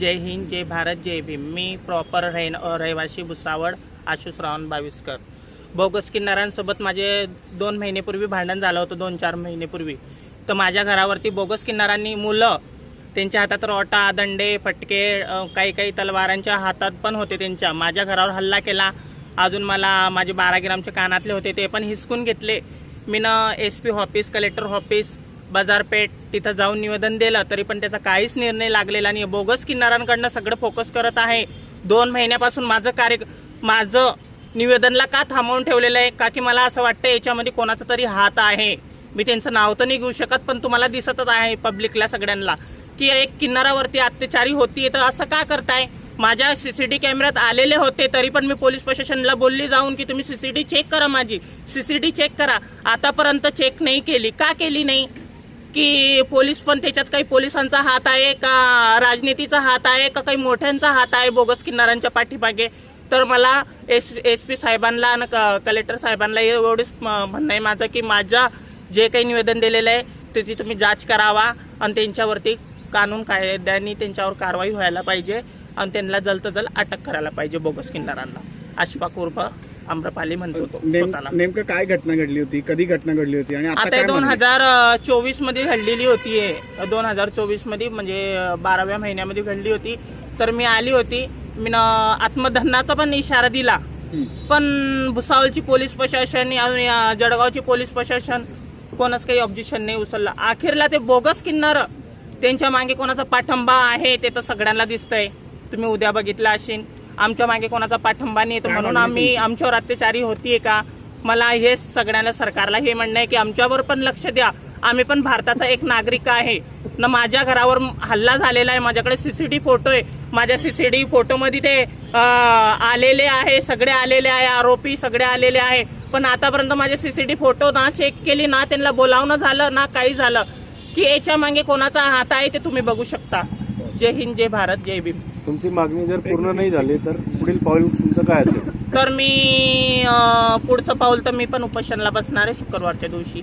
जय हिंद जय भारत जय भीम. मी प्रॉपर रहिन रहिवासी भुसावळ आशुष रावण बावीसकर. बोगस किन्नारांसोबत माझे दोन महिनेपूर्वी भांडण झालं होतं दोन चार महिनेपूर्वी. तर माझ्या घरावरती बोगस किन्नारांनी मुलं त्यांच्या हातात रोटा दंडे फटके काही काही तलवारांच्या हातात पण होते त्यांच्या. माझ्या घरावर हल्ला केला. अजून मला माझे बारा ग्रामचे कानातले होते ते पण हिसकून घेतले. मी ना S P office collector office बाजारपेठ तिथं जाऊन निवेदन दिलं तरी पण त्याचा काहीच निर्णय लागलेला नाही बोगस किन्नारांकडनं सगळं फोकस करत आहे. दोन महिन्यापासून माझं कार्य माझं निवेदनला का थांबवून ठेवलेलं आहे? का की मला असं वाटतं याच्यामध्ये कोणाचा तरी हात आहे? मी त्यांचं नाव तर नाही घेऊ शकत पण तुम्हाला दिसतच आहे पब्लिकला सगळ्यांना. की एक किनारावरती अत्याचारी होती तर असं का करताय? माझ्या सी सी टी कॅमेऱ्यात आलेले होते तरी पण मी पोलीस प्रशासनला बोलली जाऊन की तुम्ही सी सी टी चेक करा माझी. सी सी टी चेक करा. आतापर्यंत चेक नाही केली. का केली नाही? की पोलीस पण त्याच्यात काही पोलिसांचा हात आहे का राजनीतीचा हात आहे का काही मोठ्यांचा हात आहे बोगस किन्नारांच्या पाठीमागे? तर मला एस एस पी साहेबांना आणि क- कलेक्टर साहेबांना एवढंच म्हणणं आहे माझं की माझ्या जे काही निवेदन दिलेलं आहे त्याची तुम्ही जाच करावा आणि त्यांच्यावरती कानून कायद्याने त्यांच्यावर कारवाई व्हायला पाहिजे आणि त्यांना जलद जल अटक करायला पाहिजे बोगस किन्नारांना. आशिफा कुर्बा आम्रपाली म्हणतो तो नेम- स्वतःला. नेमकं काय घटना घडली होती? कधी घटना घडली होती? आणि आता आता काय दोन? हजार चोवीसमध्ये घडलेली होती दोन हजार चोवीसमध्ये म्हणजे अ, बाराव्या महिन्यामध्ये घडली होती. तर मी आली होती. मी आत्मधनाचा पण इशारा दिला. पण भुसावळची पोलीस प्रशासन आणि जळगावची पोलीस प्रशासन कोणाच काही ऑब्जेक्शन नाही उचललं. अखेरला ते बोगस किन्नर त्यांच्या मागे कोणाचा पाठिंबा आहे ते तर सगळ्यांना दिसतंय. तुम्ही उद्या बघितलं असेल. आमच्या मागे कोणाचा पाठिंबा नाही काय म्हणून आम्ही? आमच्यावर अत्याचारी होतीये का? मला हे सगळ्यांना सरकारला हे म्हणणं आहे की आमच्यावर पण लक्ष द्या. आम्ही पण भारताचा एक नागरिक आहे. न माझ्या घरावर हल्ला झालेला आहे. माझ्याकडे सीसीटीव्ही फोटो आहे. माझ्या सीसीटीव्ही फोटोमध्ये ते आलेले आहे. सगळे आलेले आहे. आरोपी सगळे आलेले आहे. पण आतापर्यंत माझे सीसीटीव्ही फोटो ना चेक केली ना त्यांना बोलावणं झालं ना काही झालं. की याच्या मागे कोणाचा हात आहे ते तुम्ही बघू शकता. जय हिंद जय भारत जय भीम. तुमची मागणी जर पूर्ण नाही झाली तर पुढील पाऊल तुमचं काय असेल? तर मी पुढचं पाऊल तर मी पण उपोषणला बसणार आहे शुक्रवारच्या दिवशी.